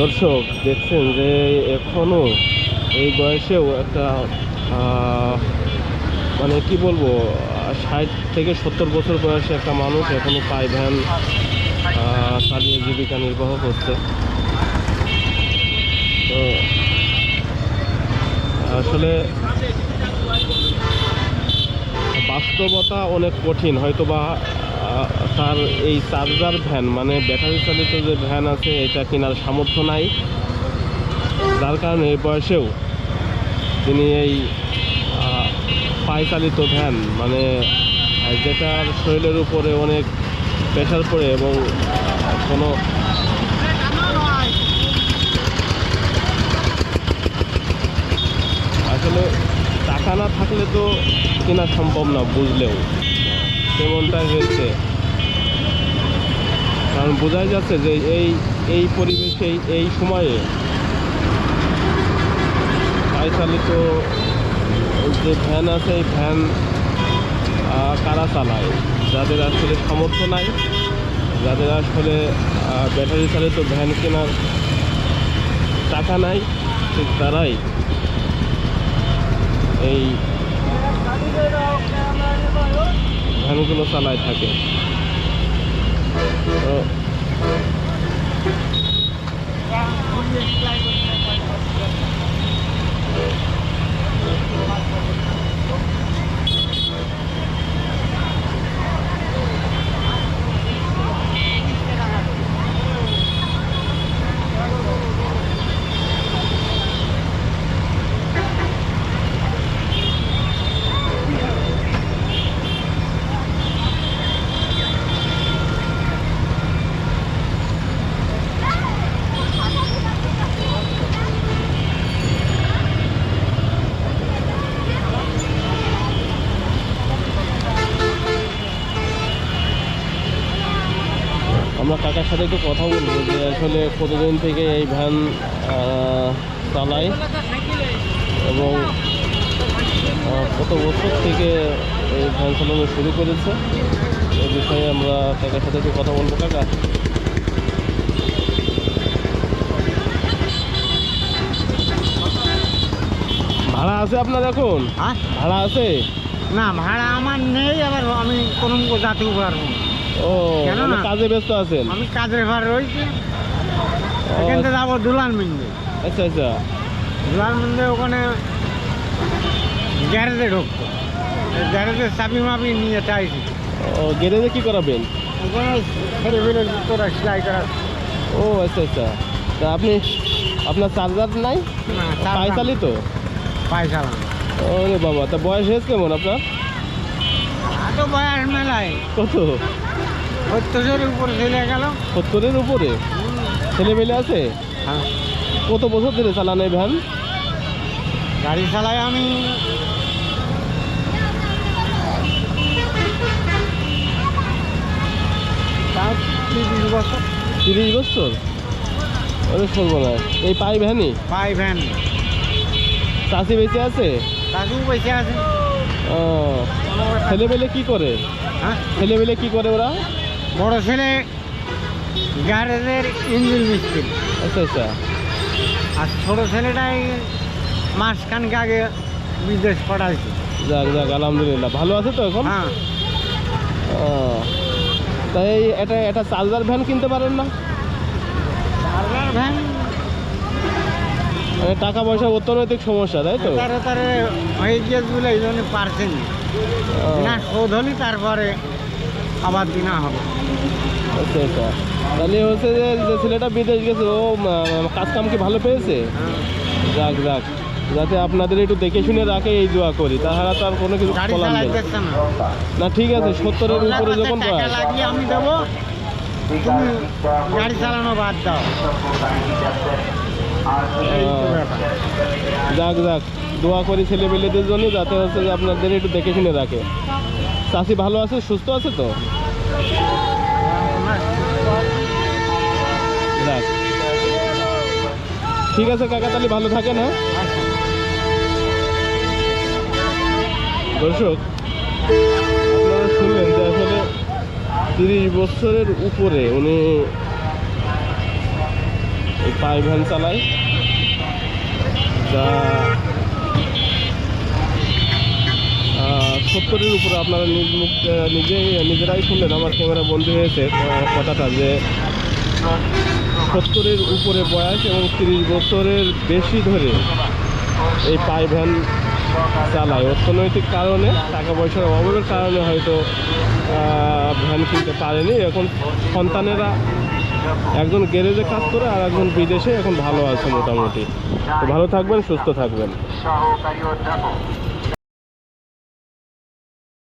দর্শক, দেখছেন যে এখনও এই বয়সেও একটা মানে কি বলব, ষাট থেকে সত্তর বছর বয়সে একটা মানুষ এখনও পায় ভ্যান চালিয়ে জীবিকা নির্বাহ করছে। তো, আসলে বাস্তবতা অনেক কঠিন হয়তো বা তার এই চার্জার ভ্যান মানে ব্যাটারি চালিত যে ভ্যান আছে এটা কেনার সামর্থ্য নাই। যার কারণে এই বয়সেও তিনি এই আহ, পায়ে চালিত ভ্যান মানে যেটার শরীরের উপরে অনেক প্রেশার পড়ে এবং কোনো আসলে টাকা না থাকলে তো কেনা সম্ভব না বুঝলেও। তেমনটাই হয়েছে কারণ বোঝাই যাচ্ছে যে এই এই পরিবেশে, এই- সময়ে চালিত যে ভ্যান আছে, এই ভ্যান কারা চালায়? যাদের আসলে সামর্থ্য নাই, যাদের আসলে ব্যাটারি চালিত ভ্যান কেনার টাকা নাই ঠিক তারাই এই ভ্যানগুলো চালায় থাকে। তো আমরা কাকার সাথে একটু কথা বলব যে আসলে কতদিন থেকে এই ভ্যান চালায় এবং কত বছর থেকে এই ভ্যান চালানো শুরু করেছে? এই বিষয়ে আমরা কাকার সাথে একটু কথা বলব। কাকা? ভাড়া আছে আপনার এখন? হ্যাঁ। ভাড়া আছে? না ভাড়া আমার নেই আবার আমি কোনো যাতেও পারব। ও মানে? কাজে ব্যস্ত আছেন? আমি কাজের ভাড়া রয়েছি। এখান থেকে যাব দুলান মিন্ডে আচ্ছা আচ্ছা। দুলান মিন্ডে ওখানে গ্যারেজে ঢুকতো এই গ্যারেজের চাবি মাবি নিয়ে চাইছি। ও গ্যারেজে কি করাবেন? ওখানে ছেড়ে ফেলে তোরা সেলাই করা। ও আচ্ছা আচ্ছা। তা আপনি আপনার চার্জার নাই? না পাই চালিত ওরে বাবা তা বয়স হয়েছে কেমন আপনার? এত বয়স মেলায়। কত? সত্তরের উপরে চলে গেল। সত্তরের উপরে? ছেলে মেলে আছে? হ্যাঁ। কত বছর ধরে চালান এই ভ্যান? গাড়ি চালাই আমি তিরিশ বছর। তিরিশ বছর? সর্বনাশ। এই পাই ভ্যানই? পাই ভ্যান। চাষি বেঁচে আছে? পয়সা আছে। ও। ছেলে মেলে কি করে? হ্যাঁ। ছেলে মেলে কি করে ওরা? বড় ছেলে গ্যারেজের ইঞ্জিন মিস্ত্রি। আচ্ছা আচ্ছা। আর ছোট ছেলেটাই মাসখানকে আগে বিদেশ পাঠাইছে। যাক যাক আলহামদুলিল্লাহ। ভালো আছে তো এখন? হ্যাঁ। তাই এটা এটা চার্জার ভ্যান কিনতে পারেন না? Charger van? মানে টাকা পয়সা অর্থনৈতিক সমস্যা তাই তো? তারে হয়ে গিয়েছে বলে এই জন্য পারছেন। না শোধ হলি তারপরে আবার দিনা হবে। আচ্ছা আচ্ছা তাহলে হচ্ছে যে যে ছেলেটা বিদেশ গেছে ও উম, কাজ কাম কি ভালো পেয়েছে? হ্যাঁ। যাক যাক। যাতে আপনাদের একটু দেখে শুনে রাখে এই দোয়া করি। তাহারা তো আর কোনো কিছু বলার নেই। না। না ঠিক আছে সত্তরের উপরে যখন পায় আমি দেবো গাড়ি চালানো বাদ দাও। এই তো ব্যাপার। যাক যাক দোয়া করি ছেলে পেলেদের জন্য যাতে হচ্ছে যে আপনাদের একটু দেখে শুনে রাখে। চাষি ভালো আছে? সুস্থ আছে তো? ঠিক আছে কাকা তাহলে ভালো থাকেন হ্যাঁ? দর্শক, আপনারা শুনলেন যে আসলে তিরিশ বছরের উপরে উনি পাই ভ্যান চালায়। যা সত্তরের উপরে আপনারা নিজ মুখ নিজেই নিজেরাই শুনলেন, আমার ক্যামেরা বন্ধ হয়েছে কথাটা যে সত্তরের উপরে বয়স এবং তিরিশ বছরের বেশি ধরে এই পাই ভ্যান চালায়। অর্থনৈতিক কারণে, টাকা পয়সার অভাবের কারণে হয়তো ভ্যান কিনতে পারেনি। এখন সন্তানেরা একজন গ্যারেজে কাজ করে আর একজন বিদেশে এখন ভালো আছে মোটামুটি। তো ভালো থাকবেন, সুস্থ থাকবেন।